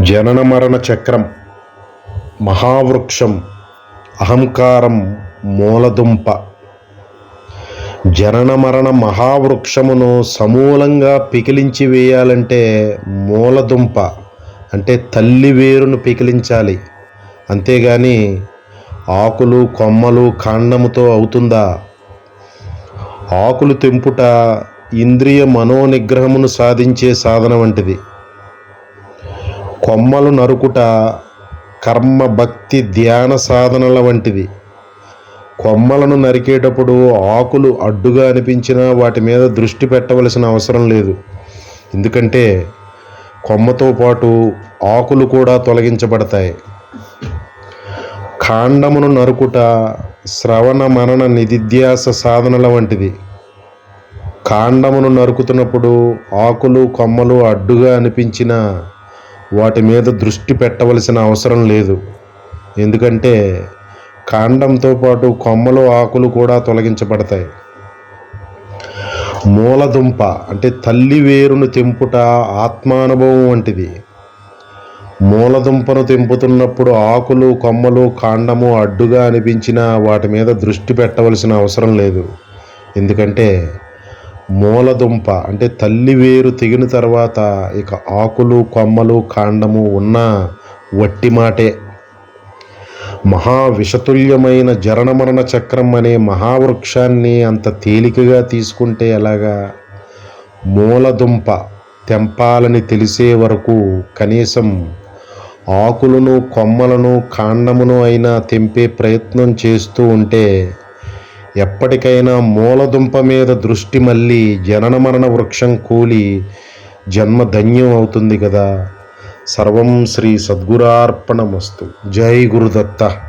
జనన మరణ చక్రం మహావృక్షం అహంకారం మూలదుంప. జనన మరణ మహావృక్షమును సమూలంగా పికిలించి వేయాలంటే మూలదుంప అంటే తల్లి వేరును పికిలించాలి. అంతేగాని ఆకులు కొమ్మలు కాండముతో అవుతుందా? ఆకులు తెంపుట ఇంద్రియ మనోనిగ్రహమును సాధించే సాధన వంటిది. కొమ్మలు నరుకుట కర్మ భక్తి ధ్యాన సాధనల వంటివి కొమ్మలను నరికేటప్పుడు ఆకులు అడ్డుగా అనిపించినా వాటి మీద దృష్టి పెట్టవలసిన అవసరం లేదు. ఎందుకంటే కొమ్మతో పాటు ఆకులు కూడా తొలగించబడతాయి. కాండమును నరుకుట శ్రవణ మనన నిధిధ్యాస సాధనల వంటిది. కాండమును నరుకుతున్నప్పుడు ఆకులు కొమ్మలు అడ్డుగా అనిపించినా వాటి మీద దృష్టి పెట్టవలసిన అవసరం లేదు. ఎందుకంటే కాండంతో పాటు కొమ్మలు ఆకులు కూడా తొలగించబడతాయి. మూలదుంప అంటే తల్లి వేరును తెంపుట ఆత్మానుభవం వంటిది. మూలదుంపను తెంపుతున్నప్పుడు ఆకులు కొమ్మలు కాండము అడ్డుగా అనిపించినా వాటి మీద దృష్టి పెట్టవలసిన అవసరం లేదు. ఎందుకంటే మూలదుంప అంటే తల్లి వేరు తెగిన తర్వాత ఇక ఆకులు కొమ్మలు కాండము ఉన్న వట్టి మాటే. మహా విషతుల్యమైన జరణమరణ చక్రం అనే మహావృక్షాన్ని అంత తేలికగా తీసుకుంటే ఎలాగా? మూలదుంప తెంపాలని తెలిసే వరకు కనీసం ఆకులను కొమ్మలను కాండమును అయినా తెంపే ప్రయత్నం చేస్తూ ఉంటే ఎప్పటికైనా మూలదుంప మీద దృష్టి మళ్ళీ జనన మరణ వృక్షం కూలి జన్మ ధన్యం అవుతుంది కదా. సర్వం శ్రీ సద్గురార్పణమస్తు. జై గురుదత్త.